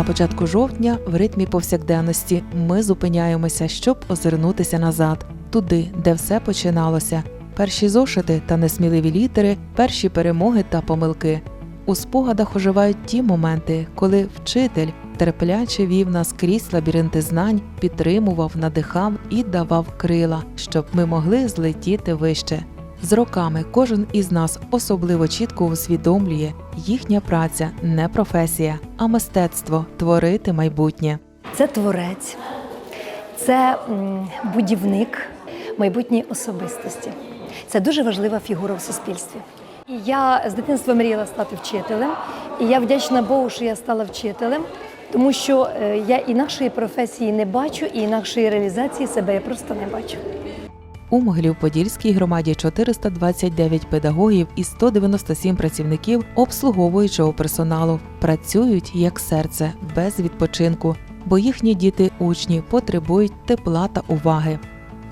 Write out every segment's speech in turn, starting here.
На початку жовтня, в ритмі повсякденності, ми зупиняємося, щоб озирнутися назад, туди, де все починалося. Перші зошити та несміливі літери, перші перемоги та помилки. У спогадах оживають ті моменти, коли вчитель терпляче вів нас крізь лабіринти знань, підтримував, надихав і давав крила, щоб ми могли злетіти вище. З роками кожен із нас особливо чітко усвідомлює, їхня праця не професія, а мистецтво творити майбутнє. Це творець, це будівник майбутньої особистості. Це дуже важлива фігура в суспільстві. Я з дитинства мріяла стати вчителем, і я вдячна Богу, що я стала вчителем, тому що е, я інакшої професії не бачу, і інакшої реалізації себе я просто не бачу. У Могилів-Подільській громаді 429 педагогів і 197 працівників обслуговуючого персоналу працюють як серце без відпочинку, бо їхні діти учні потребують тепла та уваги.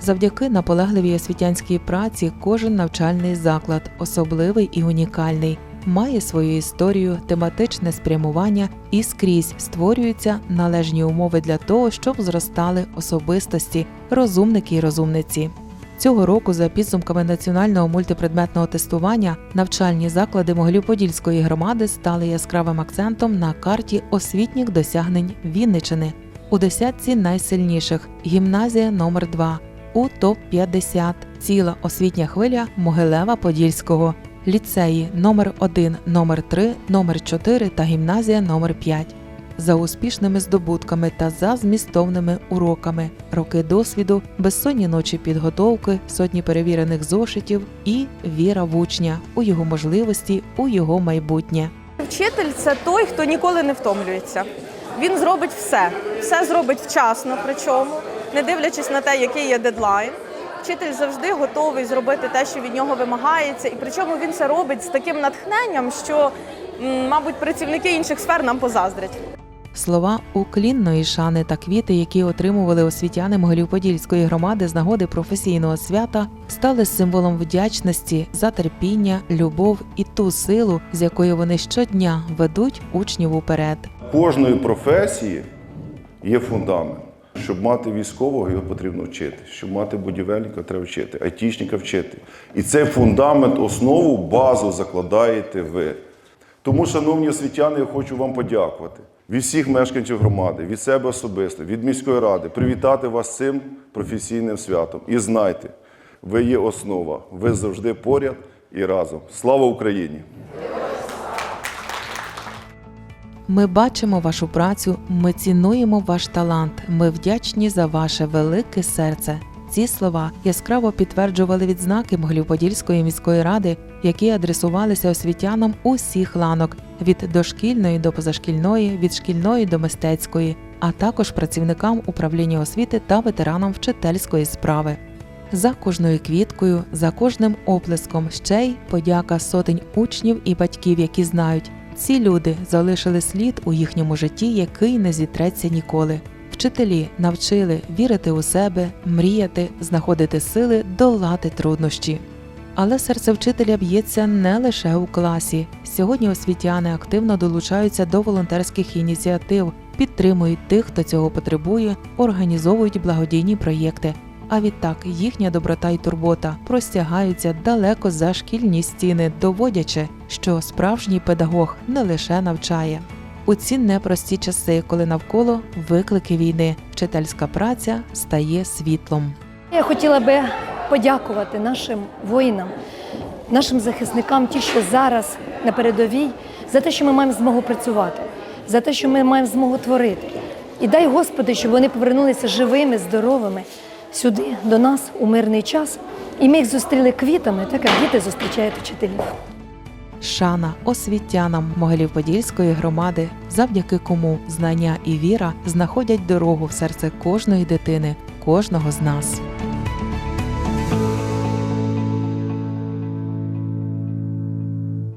Завдяки наполегливій освітянській праці кожен навчальний заклад особливий і унікальний, має свою історію, тематичне спрямування і скрізь створюються належні умови для того, щоб зростали особистості, розумники і розумниці. Цього року, за підсумками національного мультипредметного тестування, навчальні заклади Могилів-Подільської громади стали яскравим акцентом на карті освітніх досягнень Вінничини. У десятці найсильніших гімназія номер 2 у топ 50 ціла освітня хвиля Могилева Подільського, ліцеї номер 1 номер 3 номер 4 та гімназія номер 5 за успішними здобутками та за змістовними уроками, роки досвіду, безсонні ночі підготовки, сотні перевірених зошитів і віра в учня у його можливості, у його майбутнє. Вчитель це той, хто ніколи не втомлюється. Він зробить все, все зробить вчасно, причому, не дивлячись на те, який є дедлайн. Вчитель завжди готовий зробити те, що від нього вимагається, і причому він це робить з таким натхненням, що, мабуть, працівники інших сфер нам позаздрять. Слова уклінної шани та квіти, які отримували освітяни Могилів-Подільської громади з нагоди професійного свята, стали символом вдячності за терпіння, любов і ту силу, з якою вони щодня ведуть учнів уперед. кожної професії є фундамент. Щоб мати військового, його потрібно вчити. Щоб мати будівельника, треба вчити, айтішника вчити. І цей фундамент, основу, базу закладаєте ви. Тому, шановні освітяни, я хочу вам подякувати від всіх мешканців громади, від себе особисто, від міської ради, привітати вас цим професійним святом. І знайте, ви є основа, ви завжди поряд і разом. Слава Україні! Ми бачимо вашу працю, ми цінуємо ваш талант. Ми вдячні за ваше велике серце. Ці слова яскраво підтверджували відзнаки Могилів-Подільської міської ради, які адресувалися освітянам усіх ланок від дошкільної до позашкільної, від шкільної до мистецької, а також працівникам управління освіти та ветеранам вчительської справи. За кожною квіткою, за кожним оплеском ще й подяка сотень учнів і батьків, які знають, ці люди залишили слід у їхньому житті, який не зітреться ніколи. Вчителі навчили вірити у себе, мріяти, знаходити сили, долати труднощі. Але серце вчителя б'ється не лише у класі. Сьогодні освітяни активно долучаються до волонтерських ініціатив, підтримують тих, хто цього потребує, організовують благодійні проєкти. А відтак їхня доброта і турбота простягаються далеко за шкільні стіни, доводячи, що справжній педагог не лише навчає. У ці непрості часи, коли навколо виклики війни, вчительська праця стає світлом. Я хотіла би подякувати нашим воїнам, нашим захисникам, ті, що зараз на передовій, за те, що ми маємо змогу працювати, за те, що ми маємо змогу творити. І дай Господи, щоб вони повернулися живими, здоровими сюди, до нас у мирний час. І ми їх зустріли квітами, так як діти зустрічають вчителів. Шана освітянам Могилів-Подільської громади, завдяки кому знання і віра знаходять дорогу в серце кожної дитини, кожного з нас.